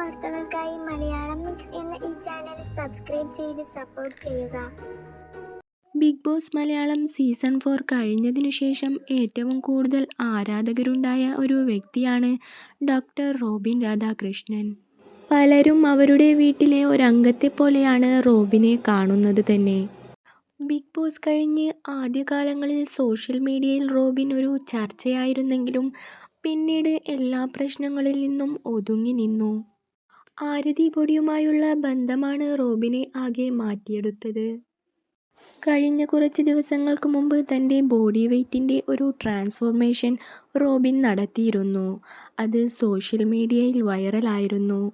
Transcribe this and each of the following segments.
വാർത്തകൾക്കായി മലയാളം മിക്സ് എന്ന ഈ ചാനൽ സബ്സ്ക്രൈബ് ചെയ്ത് സപ്പോർട്ട് ചെയ്യുക. Bigg Boss Malayalam season four കഴിഞ്ഞതിനു ശേഷം ഏറ്റവും കൂടുതൽ ആരാധകരുണ്ടായ ഒരു വ്യക്തിയാണ് ഡോക്ടർ റോബിൻ രാധാകൃഷ്ണൻ. പലരും അവരുടെ വീട്ടിലെ ഒരംഗത്തെ പോലെയാണ് റോബിനെ കാണുന്നത് തന്നെ. ബിഗ് ബോസ് കഴിഞ്ഞ് ആദ്യകാലങ്ങളിൽ സോഷ്യൽ മീഡിയയിൽ റോബിൻ ഒരു ചർച്ചയായിരുന്നെങ്കിലും പിന്നീട് എല്ലാ പ്രശ്നങ്ങളിൽ നിന്നും ഒതുങ്ങി നിന്നു. ആരതി പൊടിയുമായുള്ള ബന്ധമാണ് റോബിനെ ആകെ മാറ്റിയെടുത്തത്. കഴിഞ്ഞ കുറച്ച് ദിവസങ്ങൾക്ക് മുമ്പ് തന്റെ ബോഡി വെയ്റ്റിന്റെ ഒരു ട്രാൻസ്ഫോർമേഷൻ റോബിൻ നടത്തിയിരുന്നു. അത് സോഷ്യൽ മീഡിയയിൽ വൈറലായിരുന്നു.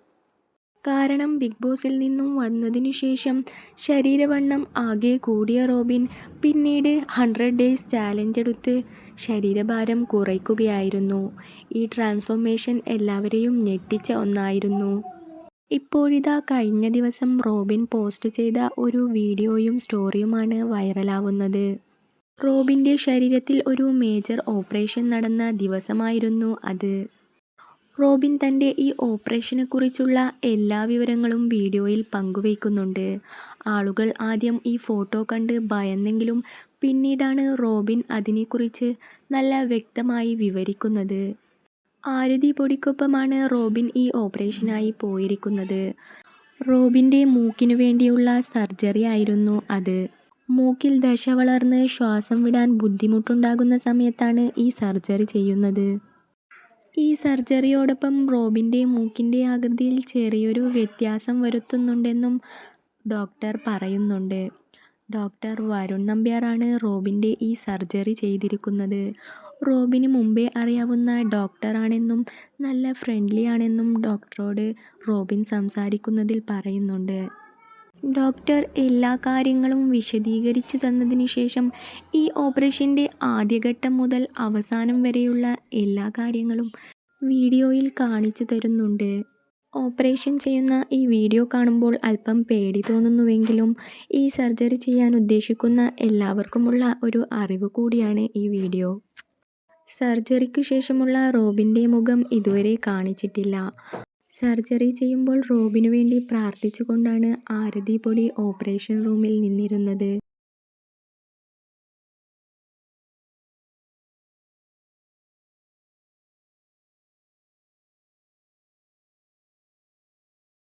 കാരണം ബിഗ് ബോസിൽ നിന്നും വന്നതിനു ശേഷം ശരീരവണ്ണം ആകെ കൂടിയ റോബിൻ പിന്നീട് ഹൺഡ്രഡ് ഡേയ്സ് ചാലഞ്ച് എടുത്ത് ശരീരഭാരം കുറയ്ക്കുകയായിരുന്നു. ഈ ട്രാൻസ്ഫോർമേഷൻ എല്ലാവരെയും ഞെട്ടിച്ച ഒന്നായിരുന്നു. ഇപ്പോഴിതാ കഴിഞ്ഞ ദിവസം റോബിൻ പോസ്റ്റ് ചെയ്ത ഒരു വീഡിയോയും സ്റ്റോറിയുമാണ് വൈറലാവുന്നത്. റോബിന്റെ ശരീരത്തിൽ ഒരു മേജർ ഓപ്പറേഷൻ നടന്ന ദിവസമായിരുന്നു അത്. റോബിൻ തന്റെ ഈ ഓപ്പറേഷനെക്കുറിച്ചുള്ള എല്ലാ വിവരങ്ങളും വീഡിയോയിൽ പങ്കുവയ്ക്കുന്നുണ്ട്. ആളുകൾ ആദ്യം ഈ ഫോട്ടോ കണ്ട് ഭയന്നെങ്കിലും പിന്നീടാണ് റോബിൻ അതിനെക്കുറിച്ച് നല്ല വ്യക്തമായി വിവരിക്കുന്നത്. ആരതി പൊടിക്കൊപ്പമാണ് റോബിൻ ഈ ഓപ്പറേഷനായി പോയിരിക്കുന്നത്. റോബിന്റെ മൂക്കിനു വേണ്ടിയുള്ള സർജറി ആയിരുന്നു അത്. മൂക്കിൽ ദശ വളർന്ന് ശ്വാസം വിടാൻ ബുദ്ധിമുട്ടുണ്ടാകുന്ന സമയത്താണ് ഈ സർജറി ചെയ്യുന്നത്. ഈ സർജറിയോടൊപ്പം റോബിന്റെ മൂക്കിന്റെ ആകൃതിയിൽ ചെറിയൊരു വ്യത്യാസം വരുത്തുന്നുണ്ടെന്നും ഡോക്ടർ പറയുന്നുണ്ട്. ഡോക്ടർ വരുൺ നമ്പ്യാറാണ് റോബിന്റെ ഈ സർജറി ചെയ്തിരിക്കുന്നത്. റോബിന് മുമ്പേ അറിയാവുന്ന ഡോക്ടറാണെന്നും നല്ല ഫ്രണ്ട്ലി ആണെന്നും ഡോക്ടറോട് റോബിൻ സംസാരിക്കുന്നതിൽ പറയുന്നുണ്ട്. ഡോക്ടർ എല്ലാ കാര്യങ്ങളും വിശദീകരിച്ചു തന്നതിന് ശേഷം ഈ ഓപ്പറേഷന്റെ ആദ്യഘട്ടം മുതൽ അവസാനം വരെയുള്ള എല്ലാ കാര്യങ്ങളും വീഡിയോയിൽ കാണിച്ചു തരുന്നുണ്ട്. ഓപ്പറേഷൻ ചെയ്യുന്ന ഈ വീഡിയോ കാണുമ്പോൾ അല്പം പേടി തോന്നുന്നുവെങ്കിലും ഈ സർജറി ചെയ്യാൻ ഉദ്ദേശിക്കുന്ന എല്ലാവർക്കുമുള്ള ഒരു അറിവ് കൂടിയാണ് ഈ വീഡിയോ. സർജറിക്കു ശേഷമുള്ള റോബിന്റെ മുഖം ഇതുവരെ കാണിച്ചിട്ടില്ല. സർജറി ചെയ്യുമ്പോൾ റോബിനു വേണ്ടി പ്രാർത്ഥിച്ചുകൊണ്ടാണ് ആരതി പൊടി ഓപ്പറേഷൻ റൂമിൽ നിന്നിരുന്നത്.